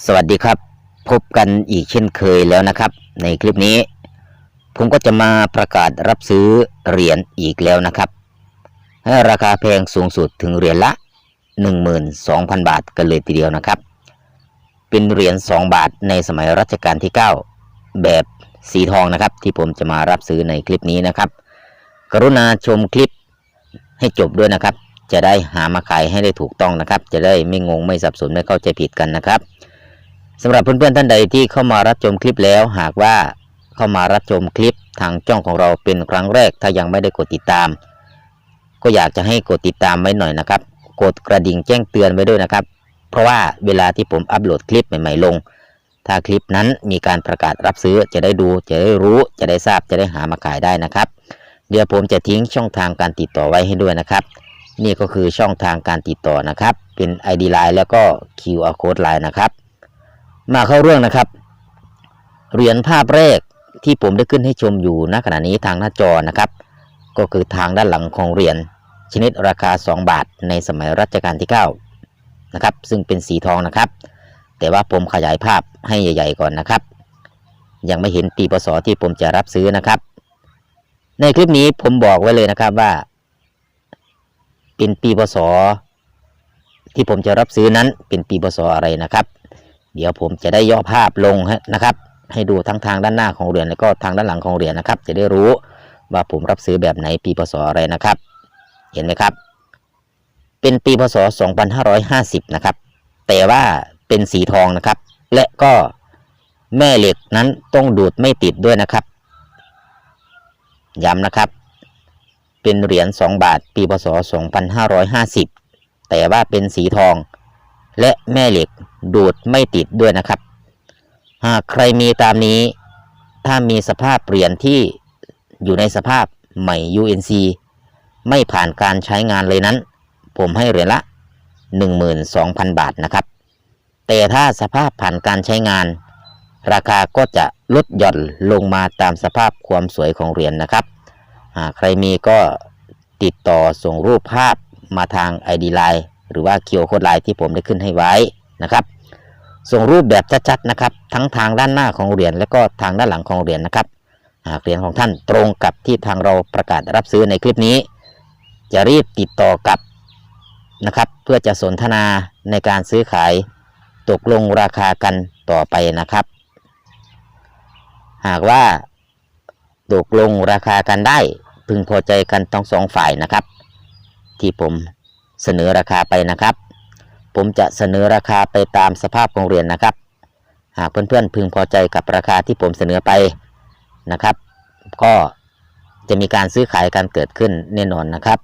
สวัสดีครับ พบกันอีกเช่นเคยแล้วนะครับ ในคลิปนี้ ผมก็จะมาประกาศรับซื้อเหรียญอีกแล้วนะครับราคาแพงสูงสุดถึงเหรียญละ 12,000 บาทกันเลยทีเดียวนะครับ เป็นเหรียญ2บาทในสมัยรัชกาลที่ 9 แบบสีทองนะครับ ที่ผมจะมารับซื้อในคลิปนี้นะครับ กรุณาชมคลิปให้จบด้วยนะครับ จะได้หามาขายให้ได้ถูกต้องนะครับ จะได้ไม่งงไม่สับสนไม่เข้าใจผิดกันนะครับ สำหรับเพื่อนๆท่านใดที่เข้ามารับชมคลิปแล้ว หากว่าเข้ามารับชมคลิปทางจ้องของเราเป็นครั้งแรก ถ้ายังไม่ได้กดติดตาม ก็อยากจะให้กดติดตามไว้หน่อยนะครับ กดกระดิ่งแจ้งเตือนไว้ด้วยนะครับ เพราะว่าเวลาที่ผมอัปโหลดคลิปใหม่ๆลง ถ้าคลิปนั้นมีการประกาศรับซื้อจะได้ดู จะได้รู้ จะได้ทราบจะได้หามาขายได้นะครับ เดี๋ยวผมจะทิ้งช่องทางการติดต่อไว้ให้ด้วยนะครับ นี่ก็คือช่องทางการติดต่อนะครับ เป็น ID Line แล้วก็ QR Code Line นะครับ มาเข้าเรื่องนะครับ เหรียญภาพแรกที่ผมได้ขึ้นให้ชมอยู่ณขณะนี้ทางหน้าจอนะครับ ก็คือทางด้านหลังของเหรียญชนิดราคา 2 บาทในสมัยรัชกาลที่9นะครับ ซึ่งเป็นสีทองนะครับ แต่ว่าผมขยายภาพให้ใหญ่ ๆ ก่อนนะครับ ยังไม่เห็นปีพศที่ผมจะรับซื้อนะครับ ในคลิปนี้ผมบอกไว้เลยนะครับว่า เป็นปีพศที่ผมจะรับซื้อนั้นเป็นปีพศอะไรนะครับ เดี๋ยวผมจะได้ย่อภาพลงนะครับ ให้ดูทั้งทางด้านหน้าของเหรียญแล้วก็ทางด้านหลังของเหรียญนะครับ จะได้รู้ว่าผมรับซื้อแบบไหนปีพศอะไรนะครับ เห็นไหมครับ เป็นปีพศ 2550 นะครับ แต่ว่าเป็นสีทองนะครับ และก็แม่เหล็กนั้นต้องดูดไม่ติดด้วยนะครับ ย้ำนะครับ เป็นเหรียญ 2 บาท ปีพศ 2550 แต่ว่าเป็นสีทอง และแม่เหล็ก ดูดไม่ติดด้วยนะครับ หากใครมีตามนี้ ถ้ามีสภาพเหรียญที่อยู่ในสภาพใหม่ UNC ไม่ผ่านการใช้งานเลยนั้น ผมให้เหรียญละ 12,000 บาทนะครับ แต่ถ้าสภาพผ่านการใช้งาน ราคาก็จะลดหย่อนลงมาตามสภาพความสวยของเหรียญนะครับหากใครมีก็ติดต่อส่งรูปภาพมาทาง ID Line หรือว่าเคียวโคดไลน์ที่ผมได้ขึ้นให้ไว้ นะครับส่งรูปแบบชัดๆนะครับ ทั้งทางด้านหน้าของเหรียญและก็ทางด้านหลังของเหรียญนะครับ หากเหรียญของท่านตรงกับที่ทางเราประกาศรับซื้อในคลิปนี้ จะรีบติดต่อกับนะครับ เพื่อจะสนทนาในการซื้อขายตกลงราคากันต่อไปนะครับ หากว่าตกลงราคากันได้ พึงพอใจกันทั้งสองฝ่ายนะครับ ที่ผมเสนอราคาไปนะครับ ผมจะเสนอราคาไปตามสภาพของเรียนนะครับ หากเพื่อนๆพึงพอใจกับราคาที่ผมเสนอไปนะครับ ก็จะมีการซื้อขายการเกิดขึ้นแน่นอนนะครับ